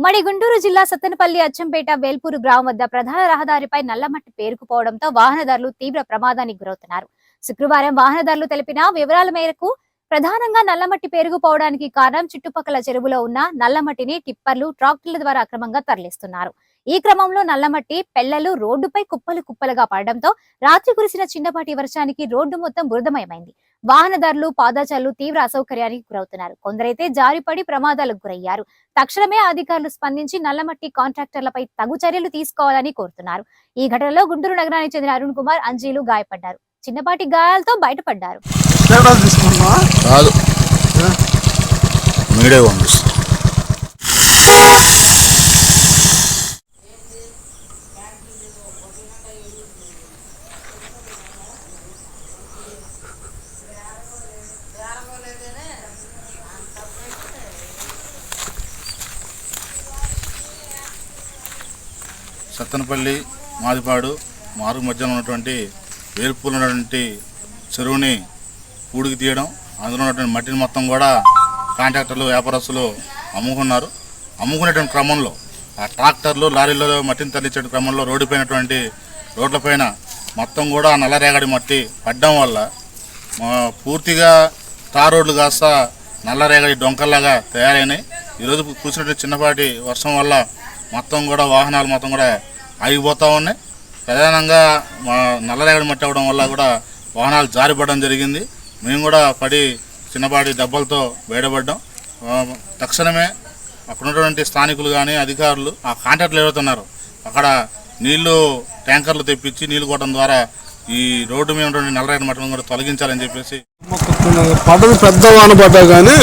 ఉమ్మడి గుంటూరు జిల్లా సత్తెనపల్లి అచ్చంపేట వేల్పూరు గ్రామం వద్ద ప్రధాన రహదారిపై నల్లమట్టి పేరుకుపోవడంతో వాహనదారులు తీవ్ర ప్రమాదానికి గురవుతున్నారు. శుక్రవారం వాహనదారులు తెలిపిన వివరాల మేరకు ప్రధానంగా నల్లమట్టి పేరుకుపోవడానికి కారణం చుట్టుపక్కల చెరువులో ఉన్న నల్లమట్టిని టిప్పర్లు ట్రాక్టర్ల ద్వారా అక్రమంగా తరలిస్తున్నారు. ఈ క్రమంలో నల్లమట్టి పెళ్ళలు రోడ్డుపై కుప్పలు కుప్పలుగా పడడంతో రాత్రి కురిసిన చిన్నపాటి వర్షానికి రోడ్డు మొత్తం బురదమయమైంది. వాహనదారులు పాదాచారులు తీవ్ర అసౌకర్యానికి గురవుతున్నారు. కొందరైతే జారిపడి ప్రమాదాలకు గురయ్యారు. తక్షణమే అధికారులు స్పందించి నల్లమట్టి కాంట్రాక్టర్లపై తగు చర్యలు తీసుకోవాలని కోరుతున్నారు. ఈ ఘటనలో గుంటూరు నగరానికి చెందిన అరుణ్ కుమార్ అంజీలు గాయపడ్డారు. చిన్నపాటి గాయాలతో బయటపడ్డారు. సత్తనపల్లి మాదిపాడు మారు మధ్యలో ఉన్నటువంటి వేల్పూలు ఉన్నటువంటి చెరువుని పూడికి తీయడం అందులో ఉన్నటువంటి మట్టిని మొత్తం కూడా కాంట్రాక్టర్లు వ్యాపారస్తులు అమ్ముకున్నారు. అమ్ముకునేటువంటి క్రమంలో ఆ ట్రాక్టర్లు లారీలలో మట్టిని తరలించే క్రమంలో రోడ్డుపైనటువంటి రోడ్లపైన మొత్తం కూడా నల్లరేగడి మట్టి పడ్డం వల్ల పూర్తిగా తార్ రోడ్లు కాస్త నల్లరేగడి డొంకల్లాగా తయారైనాయి. ఈరోజు కూర్చున్నటువంటి చిన్నపాటి వర్షం వల్ల మొత్తం కూడా వాహనాలు మొత్తం కూడా ఆగిపోతూ ఉన్నాయి. ప్రధానంగా మా నల్లరేగడి మట్టి అవ్వడం వల్ల కూడా వాహనాలు జారిపడడం జరిగింది. మేము కూడా పడి చిన్నపాటి దెబ్బలతో బయటపడ్డాం తక్షణమే అక్కడ ఉన్నటువంటి స్థానికులు కానీ అధికారులు ఆ కాంట్రాక్టులు ఎవరుతున్నారు అక్కడ నీళ్ళు ట్యాంకర్లు తెప్పించి నీళ్ళు కొట్టడం ద్వారా ఈ రోడ్డు మీద ఉన్నటువంటి నల్లరేగడి మట్టం కూడా తొలగించాలని చెప్పేసి పడదు పెద్ద వాన పడ్డా కానీ